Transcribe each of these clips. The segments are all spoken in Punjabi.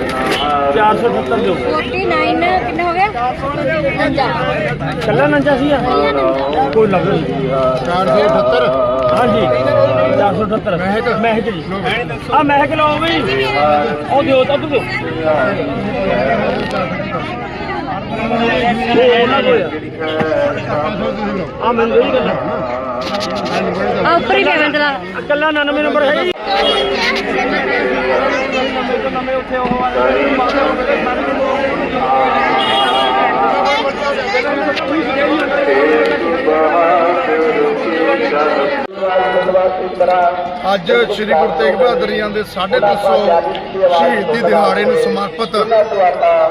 478 ਦਿਓ 49 ਕਿੰਨਾ ਹੋ ਗਿਆ? 50 ਕੱਲਾ ਨੰਜਾ ਸੀ ਆ? ਕੋਈ ਲੱਗ ਨਹੀਂ। 478 ਹਾਂਜੀ 478 ਮਹਿਕ। ਮਹਿਕ ਜੀ। ਆ ਮਹਿਕ ਲਓ ਵੀ। ਉਹ ਦਿਓ ਤਾਂ ਦਿਓ। ਇਹ ਉਹਨਾਂ ਕੋਲ ਆ। ਮੈਨੂੰ ਜਿਹੜੀ ਗੱਲ। ਆ ਉੱਪਰ ਹੀ ਪੇਮੈਂਟ ਦਾ ਕੱਲਾ 99 ਨੰਬਰ ਹੈ ਜੀ। ਉੱਥੇ ਉਹ ਅੱਜ ਸ੍ਰੀ ਗੁਰੂ ਤੇਗ ਬਹਾਦਰ ਜੀ ਦੇ 350 ਸ਼ਹੀਦੀ ਦਿਹਾੜੇ ਨੂੰ ਸਮਰਪਿਤ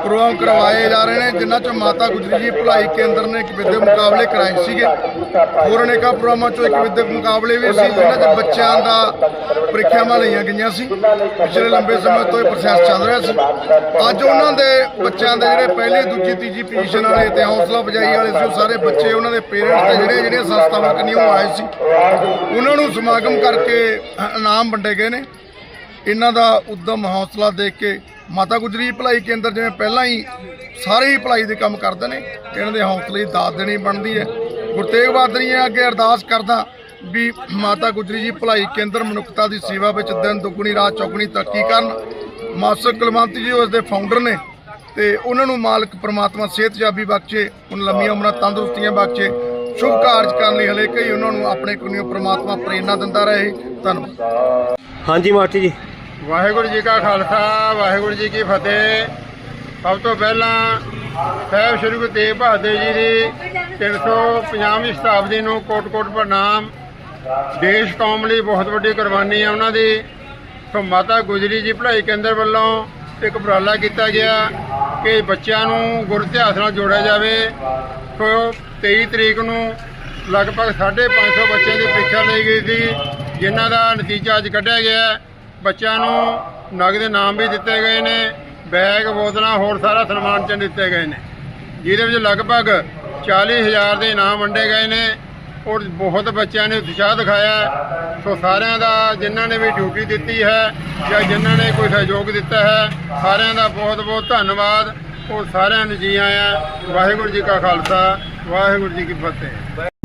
ਪ੍ਰੋਗਰਾਮ ਕਰਵਾਏ ਜਾ ਰਹੇ ਨੇ ਜਿਨ੍ਹਾਂ ਚ ਮਾਤਾ ਗੁਜਰੀ ਜੀ ਭਲਾਈ ਕੇਂਦਰ ਨੇ ਇੱਕ ਵਿਦਿਅਕ ਮੁਕਾਬਲੇ ਕਰਾਏ ਸੀਗੇ। ਹੋਰ ਅਨੇਕਾਂ ਪ੍ਰੋਗਰਾਮਾਂ ਚੋਂ ਇੱਕ ਵਿਦਿਅਕ ਮੁਕਾਬਲੇ ਵੀ ਸੀ ਜਿਨ੍ਹਾਂ ਚ ਬੱਚਿਆਂ ਦਾ ਪ੍ਰੀਖਿਆਵਾਂ ਲਈਆਂ ਗਈਆਂ ਸੀ ਪਿਛਲੇ ਲੰਬੇ ਸਮੇਂ ਤੋਂ ਇਹ ਪ੍ਰੋਸੈਸ ਚੱਲ ਰਿਹਾ ਸੀ। ਅੱਜ ਉਹਨਾਂ ਦੇ ਬੱਚਿਆਂ ਦੇ ਜਿਹੜੇ ਪਹਿਲੀ ਦੂਜੀ ਤੀਜੀ ਪੋਜੀਸ਼ਨ ਵਾਲੇ ਤੇ ਹੌਸਲਾ ਵਜਾਈ ਵਾਲੇ ਸੀ ਉਹ ਸਾਰੇ ਬੱਚੇ ਉਹਨਾਂ ਦੇ ਪੇਰੈਂਟਸ ਤੇ ਜਿਹੜੇ ਜਿਹੜੀਆਂ ਸੰਸਥਾਵਾਂ ਕਨੀਓ ਆਏ ਸੀ। ਉਹਨਾਂ ਨੂੰ ਸਮਾਗਮ ਕਰਕੇ ਇਨਾਮ ਵੰਡੇ ਗਏ ਨੇ। ਇਹਨਾਂ ਦਾ ਉਦਮ ਹੌਸਲਾ ਦੇਖ ਕੇ ਮਾਤਾ ਗੁਜਰੀ ਭਲਾਈ ਕੇਂਦਰ ਜਿਵੇਂ ਪਹਿਲਾਂ ਹੀ ਸਾਰੇ ਹੀ ਭਲਾਈ ਦੇ ਕੰਮ ਕਰਦੇ ਨੇ, ਇਹਨਾਂ ਦੇ ਹੌਸਲੇ ਦੀ ਦਾਤ ਦੇਣੀ ਬਣਦੀ ਹੈ। ਗੁਰਤੇਗ ਬਹਾਦਰ ਜੀ ਅੱਗੇ ਅਰਦਾਸ ਕਰਦਾ ਵੀ ਮਾਤਾ ਗੁਜਰੀ ਜੀ ਭਲਾਈ ਕੇਂਦਰ ਮਨੁੱਖਤਾ ਦੀ ਸੇਵਾ ਵਿੱਚ ਦਿਨ ਦੁੱਗਣੀ, ਰਾਤ ਚੌਗਣੀ ਤਰੱਕੀ ਕਰਨ। ਮਾਸਟਰ ਕੁਲਵੰਤ ਜੀ ਉਸ ਦੇ ਫਾਊਂਡਰ ਨੇ ਤੇ ਉਹਨਾਂ ਨੂੰ ਮਾਲਕ ਪ੍ਰਮਾਤਮਾ ਸਿਹਤਯਾਬੀ ਬਖਸ਼ੇ, ਉਹਨਾਂ ਲੰਮੀਆਂ ਉਮਰਾਂ ਤੰਦਰੁਸਤੀਆਂ ਬਖਸ਼ੇ ਸ਼ੁਭ ਕਾਰਜ ਕਰਨ ਲਈ ਹਲੇ ਕਈ ਉਹਨਾਂ ਨੂੰ ਆਪਣੇ ਕੋਲੋਂ ਪ੍ਰਮਾਤਮਾ ਪ੍ਰੇਰਨਾ ਦਿੰਦਾ ਰਹੇ। ਧੰਨਵਾਦ। ਹਾਂਜੀ ਮਾਸਟਰ ਜੀ। ਵਾਹਿਗੁਰੂ ਜੀ ਕਾ ਖਾਲਸਾ ਵਾਹਿਗੁਰੂ ਜੀ ਕੀ ਫਤਿਹ। ਸਭ ਤੋਂ ਪਹਿਲਾਂ ਸਾਹਿਬ ਸ੍ਰੀ ਗੁਰੂ ਤੇਗ ਬਹਾਦਰ ਜੀ ਦੀ 350ਵੀਂ ਸ਼ਤਾਬਦੀ ਨੂੰ ਕੋਟ-ਕੋਟ ਪ੍ਰਣਾਮ। ਦੇਸ਼ ਕੌਮ ਲਈ ਬਹੁਤ ਵੱਡੀ ਕੁਰਬਾਨੀ ਹੈ ਉਹਨਾਂ ਦੀ। ਸੋ ਮਾਤਾ ਗੁਜਰੀ ਜੀ ਭਲਾਈ ਕੇਂਦਰ ਵੱਲੋਂ ਇੱਕ ਉਪਰਾਲਾ ਕੀਤਾ ਗਿਆ ਕਿ ਬੱਚਿਆਂ ਨੂੰ ਗੁਰ ਇਤਿਹਾਸ ਨਾਲ ਜੋੜਿਆ ਜਾਵੇ। ਸੋ 23 ਤਰੀਕ ਨੂੰ ਲਗਭਗ 550 ਬੱਚਿਆਂ ਦੀ ਪ੍ਰੀਖਿਆ ਲਈ ਗਈ ਸੀ, ਜਿਨ੍ਹਾਂ ਦਾ ਨਤੀਜਾ ਅੱਜ ਕੱਢਿਆ ਗਿਆ ਬੱਚਿਆਂ ਨੂੰ ਨਗਦ ਇਨਾਮ ਵੀ ਦਿੱਤੇ ਗਏ ਨੇ, ਬੈਗ, ਬੋਤਲਾਂ, ਹੋਰ ਸਾਰਾ ਸਨਮਾਨ ਚ ਦਿੱਤੇ ਗਏ ਨੇ। ਜਿਹਦੇ ਵਿੱਚ ਲਗਭਗ 40000 ਦੇ ਇਨਾਮ ਵੰਡੇ ਗਏ ਨੇ ਔਰ ਬਹੁਤ ਬੱਚਿਆਂ ਨੇ ਉਤਸ਼ਾਹ ਦਿਖਾਇਆ ਸੋ ਸਾਰਿਆਂ ਦਾ, ਜਿਨ੍ਹਾਂ ਨੇ ਵੀ ਡਿਊਟੀ ਦਿੱਤੀ ਹੈ ਜਾਂ ਜਿਨ੍ਹਾਂ ਨੇ ਕੋਈ ਸਹਿਯੋਗ ਦਿੱਤਾ ਹੈ, ਸਾਰਿਆਂ ਦਾ ਬਹੁਤ ਬਹੁਤ ਧੰਨਵਾਦ। ਔਰ ਸਾਰਿਆਂ ਨੂੰ ਜੀ ਆਇਆਂ। ਵਾਹਿਗੁਰੂ ਜੀ ਕਾ ਖਾਲਸਾ। ਵਾਹਿਗੁਰੂ ਜੀ ਕੀ ਫਤਿਹ।